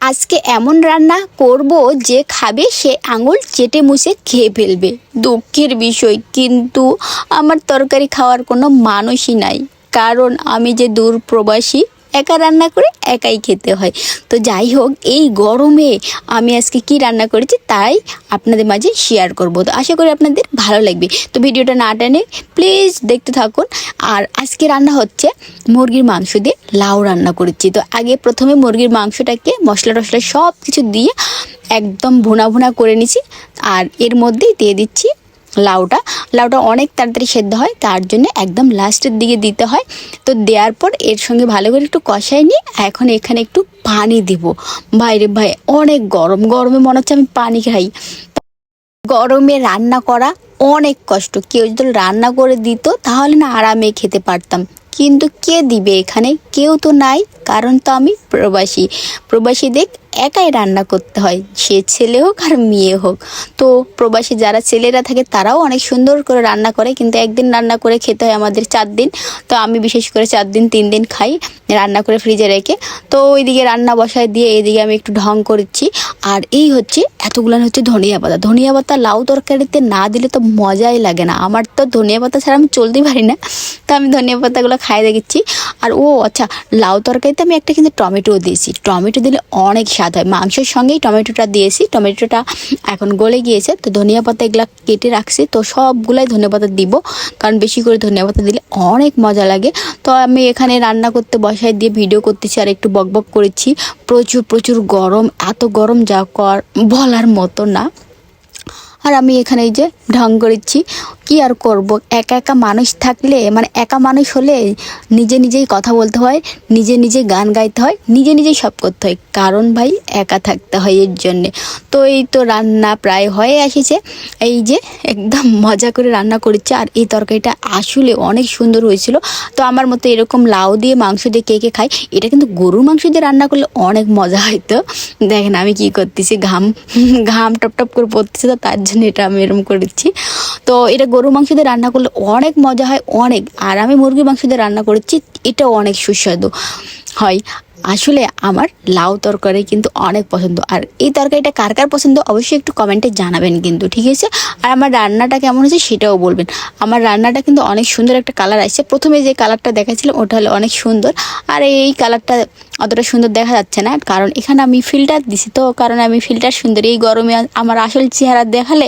আজকে এমন রান্না করব যে খাবে সে আঙুল চেটে মুছে খেয়ে ফেলবে। দুঃখের বিষয়, কিন্তু আমার তরকারি খাওয়ার কোনো মানুষই নাই। কারণ আমি যে দূর প্রবাসী একা রান্না করে একাই খেতে হয়। তো যাই হোক, এই গরমে আমি আজকে কি রান্না করেছি তাই আপনাদের মাঝে শেয়ার করব। তো আশা করি আপনাদের ভালো লাগবে। তো ভিডিওটা না টেনে প্লিজ দেখতে থাকুন। আর আজকে রান্না হচ্ছে মুরগির মাংস দিয়ে লাউ রান্না করেছি। তো আগে প্রথমে মুরগির মাংসটাকে মশলা টশলা সব কিছু দিয়ে একদম ভুনা ভুনা করে নিছি। আর এর মধ্যেই দিয়ে দিচ্ছি লাউটা। লাউটা অনেক তাড়াতাড়ি সেদ্ধ হয়, তার জন্য একদম লাস্টের দিকে দিতে হয়। তো দেওয়ার পর এর সঙ্গে ভালো করে একটু কষাই নিয়ে এখন এখানে একটু পানি দিব। বাইরে ভাই, অনেক গরম। গরমে মনে হচ্ছে আমি পানি খাই। গরমে রান্না করা অনেক কষ্ট। কেউ যদি রান্না করে দিত, তাহলে না আরামে খেতে পারতাম। কিন্তু কে দিবে এখানে? কেউ তো নাই, কারণ তো আমি প্রবাসী। প্রবাসীদের একাই রান্না করতে হয়, সে ছেলে হোক আর মেয়ে হোক। তো প্রবাসী যারা ছেলেরা থাকে, তারাও অনেক সুন্দর করে রান্না করে, কিন্তু একদিন রান্না করে খেতে হয় আমাদের চার দিন। তো আমি বিশেষ করে চার দিন, তিন দিন খাই, রান্না করে ফ্রিজে রেখে। তো ওইদিকে রান্না বসায় দিয়ে এইদিকে আমি একটু ঢং করছি। আর এই হচ্ছে, এতগুলো হচ্ছে ধনিয়া পাতা। ধনিয়া পাতা লাউ তরকারিতে না দিলে তো মজাই লাগে না। আমার তো ধনিয়া পাতা ছাড়া আমি চলতেই পারি না। তো আমি ধনিয়া পাতাগুলো খাই দেখেছি। আর ও আচ্ছা লাউ তরকারিতে আমি একটা কিন্তু টমেটোও দিয়েছি। টমেটো দিলে অনেক স্বাদ হয়। মাংসের সঙ্গেই টমেটোটা দিয়েছি। টমেটোটা এখন গলে গিয়েছে। তো ধনিয়া পাতা এগুলো কেটে রাখছি। তো সবগুলাই ধনিয়া পাতা দিব। কারণ বেশি করে ধনিয়া পাতা দিলে অনেক মজা লাগে। তো আমি এখানে রান্না করতে বসাই দিয়ে ভিডিও করতেছি আর একটু বকবক করেছি। প্রচুর প্রচুর গরম। এত গরম যা কর বলার মতো না। আর আমি এখানে এই যে ঢং করেছি। কি আর করব? একা একা মানুষ থাকলে মানে একা মানুষ হলে নিজে নিজেই কথা বলতে হয়, নিজে নিজে গান গাইতে হয়, নিজে নিজেই সব করতে হয়। কারণ ভাই, একা থাকতে হয় এর জন্যে। তো এই তো রান্না প্রায় হয়ে এসেছে। এই যে একদম মজা করে রান্না করেছি। আর এই তরকারিটা আসলে অনেক সুন্দর হয়েছিল। তো আমার মতো এরকম লাউ দিয়ে মাংস দিয়ে কে কে খাই এটা কিন্তু গরুর মাংস দিয়ে রান্না করলে অনেক মজা হয়তো দেখেন আমি কি করতেছি, ঘাম ঘাম টপ টপ করে পড়তেছে তো তার জন্য এটা আমি এরকম করেছি। তো এটা গরু মাংস দিয়ে রান্না করলে অনেক মজা হয়, অনেক। আর আমি মুরগির মাংস দিয়ে রান্না করেছি এটাও অনেক সুস্বাদু হয়। আসলে আমার লাউ তরকারি কিন্তু অনেক পছন্দ। আর এই তরকারিটা কার কার পছন্দ অবশ্যই একটু কমেন্টে জানাবেন কিন্তু, ঠিক আছে? আর আমার রান্নাটা কেমন হয়েছে সেটাও বলবেন। আমার রান্নাটা কিন্তু অনেক সুন্দর একটা কালার আসছে। প্রথমে যে কালারটা দেখাচ্ছিলাম ওটা হলো অনেক সুন্দর। আর এই কালারটা অতটা সুন্দর দেখা যাচ্ছে না, কারণ এখানে আমি ফিল্টার দিছি। তো কারণ আমি ফিল্টার সুন্দর। এই গরমে আমার আসল চেহারা দেখালে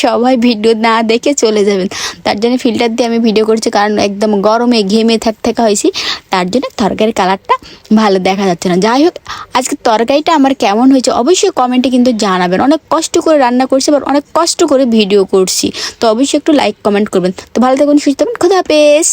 সবাই ভিডিও না দেখে চলে যাবেন। তার জন্য ফিল্টার দিয়ে আমি ভিডিও করছি, কারণ একদম গরমে ঘেমে থাক থাকা হয়েছি। তার জন্য তরকারির কালারটা ভালো দেখা যাচ্ছে না। যাই হোক, আজকে তরকারিটা আমার কেমন হয়েছে অবশ্যই কমেন্টে কিন্তু জানাবেন। অনেক কষ্ট করে রান্না করছি, আবার অনেক কষ্ট করে ভিডিও করছি। তো অবশ্যই একটু লাইক কমেন্ট করবেন। তো ভালো থাকুন, সুস্থ থাকুন, খুদা হাফেজ।